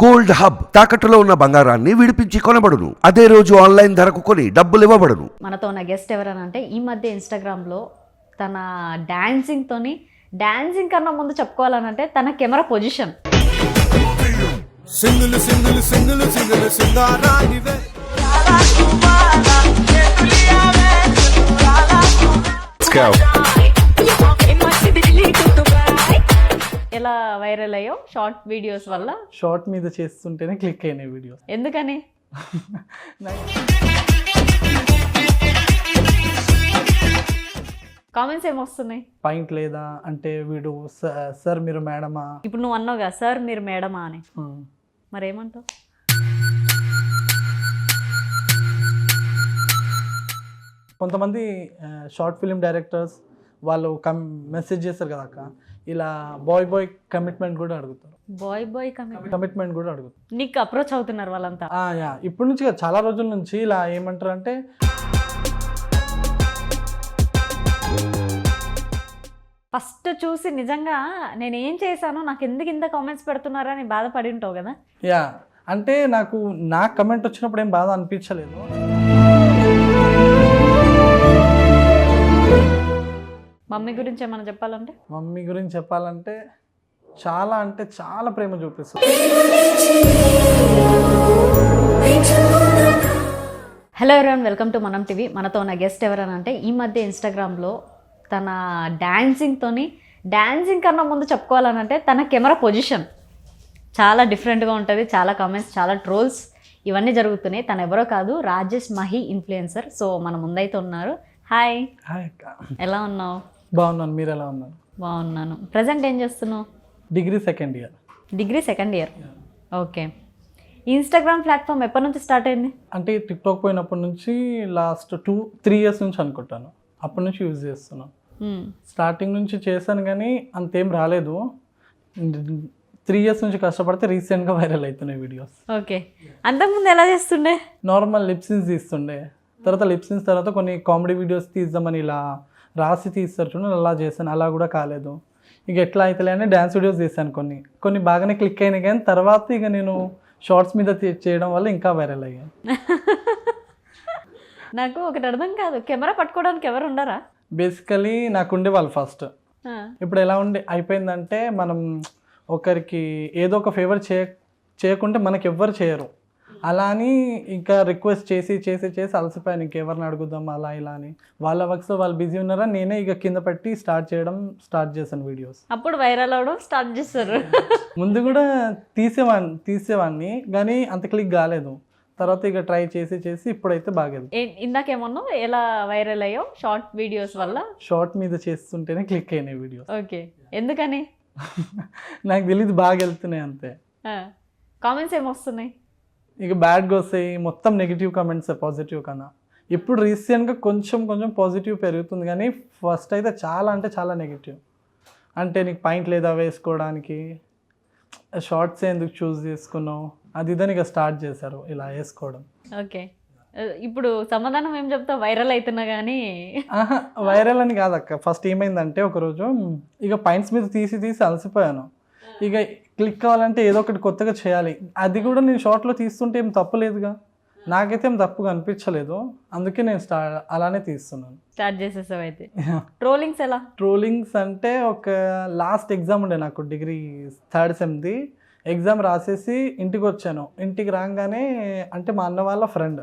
Gold hub తాకట్టులో ఉన్న బంగారాన్ని విడిపించి కొనబడును. అదే రోజు ఆన్లైన్ ధరకు కొని డబ్బులు ఇవ్వబడును. మనతో ఉన్న గెస్ట్ ఎవరని అంటే ఈ మధ్య ఇన్స్టాగ్రామ్లో తన డాన్సింగ్తోని డాన్సింగ్ కన్నా ముందు చెప్పుకోవాలనంటే తన కెమెరా పొజిషన్. సింగులు సింగులు సింగులు సింగులు సింగారానివే ఎలా వైరల్ అయ్యో షార్ట్ వీడియోస్ వల్ల? షార్ట్ మీద చేస్తుంటేనే క్లిక్ అయినాయి వీడియోస్. ఎందుకని? కామెంట్స్ ఏమొస్తున్నాయి పాయింట్ లేదా? అంటే వీడు "స- సార్ మీరు మేడమా? ఇప్పుడు నువ్వు అన్నావుగా సార్ మీరు మేడమా అని. ఉమ్. మరేమంటావు? కొంతమంది షార్ట్ ఫిలిం డైరెక్టర్స్ వాళ్ళు కమ్ మెసేజ్ చేస్తారు కదా అక్క. ఇలా బాయ్ బాయ్ కమిట్మెంట్ కూడా అడుగుతారు. బాయ్ బాయ్ కమిట్మెంట్ కూడా అడుగుతారు. నీకు అప్రోచ్ అవుతున్నారు వాళ్ళంతా. ఆ, యా. ఇప్పటి నుంచి కాదు, చాలా రోజుల నుంచి ఇలా ఏమంటారు అంటే ఫస్ట్ చూసి నిజంగా నేను ఏం చేశానో నాకు ఎందుకు ఇంత కామెంట్స్ పెడుతున్నారని బాధపడి ఉంటావు కదా? యా. అంటే నాకు నా కమెంట్ వచ్చినప్పుడు ఏం బాధ అనిపించలేదు. మమ్మీ గురించి ఏమైనా చెప్పాలంటే? మమ్మీ గురించి చెప్పాలంటే చాలా అంటే చాలా ప్రేమ చూపిస్తుంది. హలో ఎవరైనా వెల్కమ్ టు మనం టీవీ మనతో ఉన్న గెస్ట్ ఎవరని అంటే ఈ మధ్య ఇన్స్టాగ్రామ్లో తన డాన్సింగ్తోని డాన్సింగ్ కన్నా ముందు చెప్పుకోవాలనంటే తన కెమెరా పొజిషన్ చాలా డిఫరెంట్గా ఉంటుంది చాలా కామెంట్స్ చాలా ట్రోల్స్ ఇవన్నీ జరుగుతున్నాయి. తను ఎవరో కాదు రాజేష్ మహి ఇన్ఫ్లుయెన్సర్ సో మన ముందైతే ఉన్నారు. హాయ్ ఎలా ఉన్నావు? బాగున్నాను మీరు ఎలా ఉన్నారు? బాగున్నాను. ప్రజెంట్ ఏం చేస్తున్నావు? Degree second year. Degree second year. Okay. Instagram platform ఎప్పటి నుంచి స్టార్ట్ అయింది? అంటే టిక్టాక్ పోయినప్పటి నుంచి లాస్ట్ టూ త్రీ ఇయర్స్ నుంచి అనుకుంటాను. అప్పటి నుంచి యూజ్ చేస్తున్నాను. స్టార్టింగ్ నుంచి చేశాను కానీ అంతేం రాలేదు. త్రీ ఇయర్స్ నుంచి కష్టపడితే రీసెంట్గా వైరల్ అవుతున్నాయి వీడియోస్ ఓకే. అంతకుముందు ఎలా చేస్తుండే? నార్మల్ లిప్సిన్స్ తీస్తుండే. తర్వాత లిప్సిన్స్ తర్వాత కొన్ని కామెడీ వీడియోస్ తీద్దామని ఇలా రాసి తీస్తారు చూడండి అలా చేశాను అలా కూడా కాలేదు. ఇక ఎట్లా అవుతలే అని డ్యాన్స్ వీడియోస్ చేశాను కొన్ని. కొన్ని బాగానే క్లిక్ అయినాయి కానీ తర్వాత ఇక నేను షార్ట్స్ మీద చేయడం వల్ల ఇంకా వైరల్ అయ్యాయి నాకు ఒకటి అర్థం కాదు. కెమెరా పట్టుకోవడానికి ఎవరు ఉండరా? బేసికలీ నాకు ఉండేవాళ్ళు ఫస్ట్ ఇప్పుడు ఎలా ఉండి అయిపోయిందంటే మనం ఒకరికి ఏదో ఒక ఫేవర్ చేయ చేయకుంటే మనకి ఎవ్వరు చేయరు. అలా అని ఇంకా రిక్వెస్ట్ చేసి చేసి చేసి అలసిపోయాను. ఇంకెవరిని అడుగుదాం అలా ఇలా అని. వాళ్ళ వర్క్స్ వాళ్ళు బిజీ ఉన్నారా? నేనే ఇక కింద పెట్టి స్టార్ట్ చేయడం స్టార్ట్ చేశాను వీడియోస్ అప్పుడు వైరల్ అవడం స్టార్ట్ చేస్తారు ముందు కూడా తీసేవాడిని తీసేవాడిని కానీ అంత క్లిక్ కాలేదు. తర్వాత ఇక ట్రై చేసి చేసి ఇప్పుడైతే బాగేది. ఇందాకేమన్నావు ఎలా వైరల్ అయ్యో షార్ట్ వీడియోస్ వల్ల? షార్ట్ మీద చేస్తుంటేనే క్లిక్ అయినాయి వీడియోస్ ఓకే. ఎందుకని? నాకు తెలియదు బాగా వెళ్తున్నాయి అంతే కామెంట్స్ ఏమొస్తున్నాయి? ఇక బ్యాడ్గా వస్తాయి మొత్తం నెగిటివ్ కమెంట్స్ పాజిటివ్ కన్నా. ఇప్పుడు రీసెంట్గా కొంచెం కొంచెం పాజిటివ్ పెరుగుతుంది కానీ ఫస్ట్ అయితే చాలా అంటే చాలా నెగిటివ్ అంటే నీకు పాయింట్ లేదా వేసుకోవడానికి షార్ట్స్ ఎందుకు చూస్ చేసుకున్నావు? అది ఇదని ఇక స్టార్ట్ చేశారు ఇలా వేసుకోవడం. ఓకే. ఇప్పుడు సమాధానం ఏం చెప్తా వైరల్ అవుతున్నా కానీ. వైరల్ అని కాదక్క. ఫస్ట్ ఏమైందంటే ఒకరోజు ఇక పాయింట్స్ మీద తీసి తీసి అలసిపోయాను. ఇక క్లిక్ కావాలంటే ఏదో ఒకటి కొత్తగా చేయాలి. అది కూడా నేను షార్ట్లో తీస్తుంటే ఏం తప్పులేదుగా నాకైతే ఏం తప్పుగా అనిపించలేదు. అందుకే నేను స్టా అలానే తీస్తున్నాను. స్టార్ట్ చేసేసావు అయితే. ట్రోలింగ్స్ ఎలా? ట్రోలింగ్స్ అంటే ఒక లాస్ట్ ఎగ్జామ్ ఉండే నాకు డిగ్రీ థర్డ్ సెమ్ది ఎగ్జామ్ రాసేసి ఇంటికి వచ్చాను. ఇంటికి రాగానే అంటే మా అన్న వాళ్ళ ఫ్రెండ్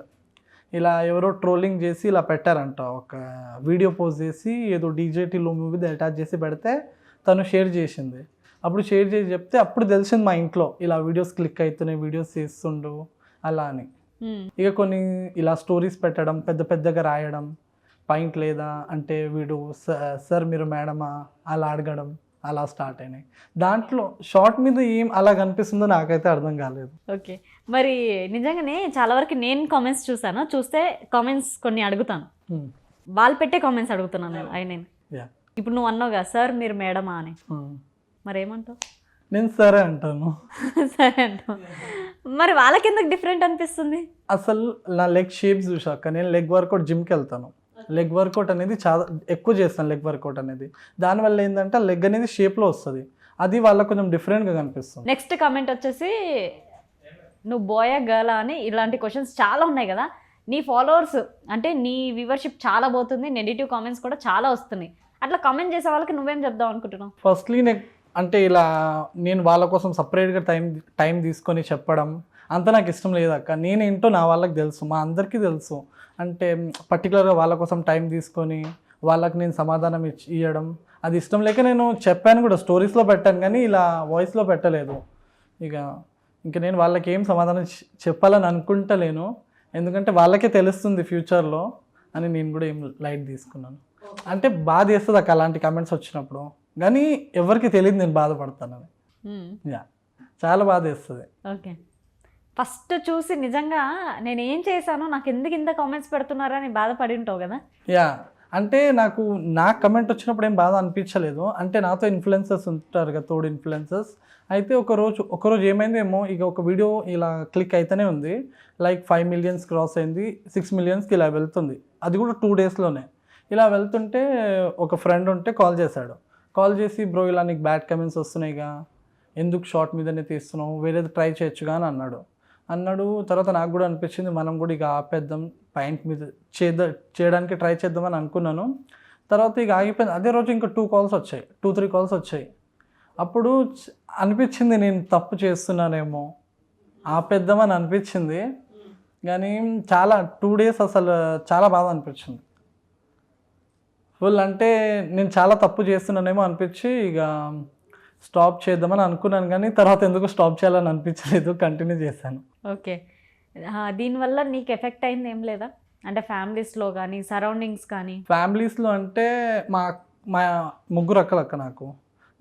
ఇలా ఎవరో ట్రోలింగ్ చేసి ఇలా పెట్టారంట. ఒక వీడియో పోస్ట్ చేసి ఏదో డీజేటీలో మూవీ అటాచ్ చేసి పెడితే తను షేర్ చేసింది. అప్పుడు షేర్ చేసి చెప్తే అప్పుడు తెలిసింది మా ఇంట్లో ఇలా వీడియోస్ క్లిక్ అవుతున్నాయి వీడియోస్ చేస్తుండు అలా అని. ఇక కొన్ని ఇలా స్టోరీస్ పెట్టడం పెద్ద పెద్దగా రాయడం పాయింట్ లేదా అంటే వీడు "స- సార్ మీరు మేడమా? అలా అడగడం అలా స్టార్ట్ అయినాయి. దాంట్లో షార్ట్ మీద ఏం అలా కనిపిస్తుందో నాకైతే అర్థం కాలేదు. ఓకే. మరి నిజంగానే చాలా వరకు నేను కామెంట్స్ చూసాను. చూస్తే కామెంట్స్ కొన్ని అడుగుతాను. వాళ్ళు పెట్టే కామెంట్స్ అడుగుతున్నాను నేను. ఇప్పుడు నువ్వు అన్నావుగా సార్ మీరు మేడమా? అని. మరి ఏమంటావు నేను సరే అంటాను. సరే అంటావు. మరి వాళ్ళకి ఎందుకు డిఫరెంట్ అనిపిస్తుంది? అసలు నా లెగ్ షేప్స్ చూసాక నేను లెగ్ వర్కౌట్ జిమ్కి వెళ్తాను. లెగ్ వర్కౌట్ అనేది చాలా ఎక్కువ చేస్తాను లెగ్ వర్కౌట్ అనేది. దానివల్ల ఏంటంటే లెగ్ అనేది షేప్లో వస్తుంది. అది వాళ్ళకి కొంచెం డిఫరెంట్గా కనిపిస్తుంది. నెక్స్ట్ కామెంట్ వచ్చేసి నువ్వు బోయా గర్లా అని ఇలాంటి క్వశ్చన్స్ చాలా ఉన్నాయి కదా. నీ ఫాలోవర్స్ అంటే నీ వ్యూవర్షిప్ చాలా పోతుంది నెగిటివ్ కామెంట్స్ కూడా చాలా వస్తున్నాయి. అట్లా కామెంట్ చేసే వాళ్ళకి నువ్వేం చెప్దాం అనుకుంటున్నావు? ఫస్ట్లీ నేను అంటే ఇలా నేను వాళ్ళ కోసం సపరేట్గా టైం టైం తీసుకొని చెప్పడం అంత నాకు ఇష్టం లేదు అక్క. నేనేంటో నా వాళ్ళకి తెలుసు మా అందరికీ తెలుసు. అంటే పర్టికులర్గా వాళ్ళ కోసం టైం తీసుకొని వాళ్ళకి నేను సమాధానం ఇచ్చి ఇవ్వడం అది ఇష్టం లేక నేను చెప్పాను కూడా స్టోరీస్లో పెట్టాను కానీ ఇలా వాయిస్లో పెట్టలేదు. ఇక ఇంకా నేను వాళ్ళకి ఏం సమాధానం చెప్పాలని అనుకుంటలేను ఎందుకంటే వాళ్ళకే తెలుస్తుంది ఫ్యూచర్లో అని నేను కూడా ఏం లైట్ తీసుకున్నాను. అంటే బాధ వేస్తుంది అక్క అలాంటి కమెంట్స్ వచ్చినప్పుడు. కానీ ఎవరికి తెలియదు నేను బాధపడతానని యా చాలా బాధ వేస్తుంది. ఓకే. ఫస్ట్ చూసి నిజంగా నేను ఏం చేశానో నాకు ఎందుకు ఇంత కామెంట్స్ పెడుతున్నారని బాధపడి ఉంటావు కదా? యా అంటే నాకు నా కమెంట్ వచ్చినప్పుడు ఏం బాధ అనిపించలేదు. అంటే నాతో ఇన్ఫ్లుయెన్సర్స్ ఉంటారు కదా తోడు ఇన్ఫ్లుయెన్సర్స్ అయితే ఒక రోజు ఒక రోజు ఏమైందేమో ఇక ఒక వీడియో ఇలా క్లిక్ అయితేనే ఉంది. లైక్ ఫైవ్ మిలియన్స్ క్రాస్ అయింది సిక్స్ మిలియన్స్కి ఇలా వెళ్తుంది. అది కూడా టూ డేస్లోనే ఇలా వెళ్తుంటే ఒక ఫ్రెండ్ ఉంటే కాల్ చేశాడు. కాల్ చేసి బ్రో ఇలా నీకు బ్యాడ్ కమెంట్స్ వస్తున్నాయిగా. ఎందుకు షార్ట్ మీదనే తీస్తున్నావు? వేరేది ట్రై చేయొచ్చుగా అని అన్నాడు. అన్నాడు. తర్వాత నాకు కూడా అనిపించింది మనం కూడా ఇక ఆపేద్దాం పాయింట్ మీద చేద్దా చేయడానికి ట్రై చేద్దామని అనుకున్నాను. తర్వాత ఇక ఆగిపోయింది. అదే రోజు ఇంకా టూ కాల్స్ వచ్చాయి. టూ త్రీ కాల్స్ వచ్చాయి. అప్పుడు అనిపించింది నేను తప్పు చేస్తున్నానేమో. ఆపేద్దామని అనిపించింది. కానీ చాలా టూ డేస్ అసలు చాలా బాధ అనిపించింది. ఫుల్ అంటే నేను చాలా తప్పు చేస్తున్నానేమో అనిపించి ఇక స్టాప్ చేద్దామని అనుకున్నాను కానీ తర్వాత ఎందుకు స్టాప్ చేయాలని అనిపించలేదు కంటిన్యూ చేశాను. ఓకే. దీనివల్ల నీకు ఎఫెక్ట్ అయింది ఏం లేదా? అంటే ఫ్యామిలీస్లో కానీ సరౌండింగ్స్ కానీ? ఫ్యామిలీస్లో అంటే మా మా ముగ్గురు అక్కలు అక్క నాకు.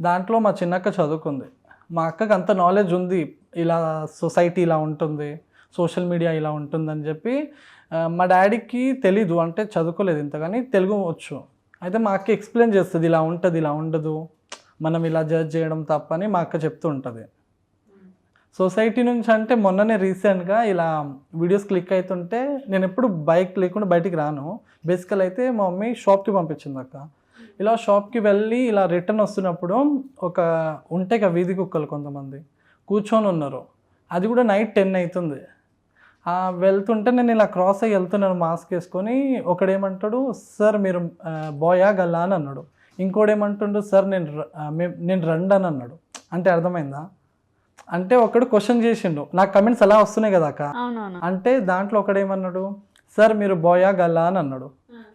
దాంట్లో మా చిన్నక్క చదువుకుంది. మా అక్కకి అంత నాలెడ్జ్ ఉంది. ఇలా సొసైటీ ఇలా ఉంటుంది సోషల్ మీడియా ఇలా ఉంటుందని చెప్పి మా డాడీకి తెలీదు. అంటే చదువుకోలేదు ఇంతగాని. తెలుగు వచ్చు. అయితే మా అక్క ఎక్స్ప్లెయిన్ చేస్తుంది ఇలా ఉంటుంది ఇలా ఉండదు. మనం ఇలా జడ్జ్ చేయడం తప్పని మా అక్క చెప్తూ ఉంటుంది. సొసైటీ నుంచి అంటే మొన్ననే రీసెంట్గా ఇలా వీడియోస్ క్లిక్ అవుతుంటే నేను ఎప్పుడు బైక్ లేకుండా బయటికి రాను. బేసికల్ అయితే మా మమ్మీ షాప్కి పంపించింది అక్క. ఇలా షాప్కి వెళ్ళి ఇలా రిటర్న్ వస్తున్నప్పుడు ఒక ఉంటే కదా వీధి కుక్కలు కొంతమంది కూర్చొని ఉన్నారు. అది కూడా నైట్ టెన్ అవుతుంది. వెళ్తుంటే నేను ఇలా క్రాస్ అయ్యి వెళ్తున్నాను మాస్క్ వేసుకొని. ఒకడేమంటాడు సార్ మీరు బాయా గల్లా అని అన్నాడు. ఇంకోడేమంటుండు సార్ నేను నేను రండి అని అన్నాడు. అంటే అర్థమైందా? అంటే ఒకడు క్వశ్చన్ చేసిండు. నాకు కమెంట్స్ అలా వస్తున్నాయి కదా అక్క. అంటే దాంట్లో ఒకడేమన్నాడు సార్ మీరు బాయా గల్లా అని అన్నాడు.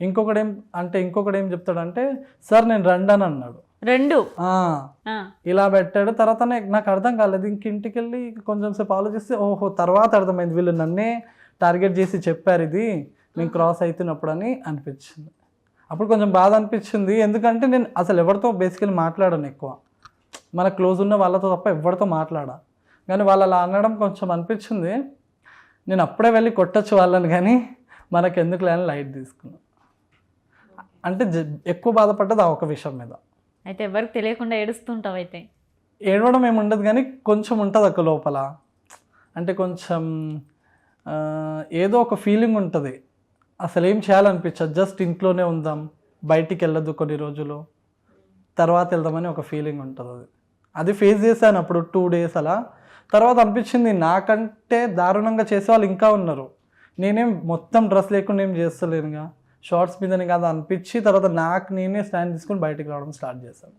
ఇంకొకడేం అంటే ఇంకొకడేం చెప్తాడంటే సార్ నేను రండి అని అన్నాడు. రెండు. ఇలా పెట్టాడు. తర్వాత నాకు అర్థం కాలేదు. ఇంక ఇంటికి వెళ్ళి కొంచెం సేపు ఆలోచిస్తే ఓహో తర్వాత అర్థమైంది. వీళ్ళు నన్నే టార్గెట్ చేసి చెప్పారు ఇది. నేను క్రాస్ అవుతున్నప్పుడు అని అనిపించింది. అప్పుడు కొంచెం బాధ అనిపించింది. ఎందుకంటే నేను అసలు ఎవరితో బేసికలీ మాట్లాడను ఎక్కువ. మన క్లోజ్ ఉన్న వాళ్ళతో తప్ప ఎవరితో మాట్లాడా. కానీ వాళ్ళు అలా అనడం కొంచెం అనిపించింది. నేను అప్పుడే వెళ్ళి కొట్టచ్చు వాళ్ళని కానీ మనకు ఎందుకు లేని లైట్ తీసుకున్నాను అంటే జ- ఎక్కువ బాధపడ్డది ఆ ఒక విషయం మీద. అయితే ఎవరికి తెలియకుండా ఏడుస్తుంటావు అయితే? ఏడవడం ఏమి ఉండదు కానీ కొంచెం ఉంటుంది ఒక లోపల. అంటే కొంచెం ఏదో ఒక ఫీలింగ్ ఉంటుంది. అసలు ఏం చేయాలనిపించదు. జస్ట్ ఇంట్లోనే ఉందాం. బయటికి వెళ్ళదు కొన్ని రోజులు. తర్వాత వెళ్దామని ఒక ఫీలింగ్ ఉంటుంది అది. అది ఫేస్ చేశాను అప్పుడు టూ డేస్ అలా. తర్వాత అనిపించింది నాకంటే దారుణంగా చేసే వాళ్ళు ఇంకా ఉన్నారు. నేనేం మొత్తం డ్రెస్ లేకుండా ఏం చేస్తలేనుగా. షార్ట్స్ మీదనే కాదు అనిపించి తర్వాత నాకు నేనే స్టాండ్ తీసుకొని బయటికి రావడం స్టార్ట్ చేశాను.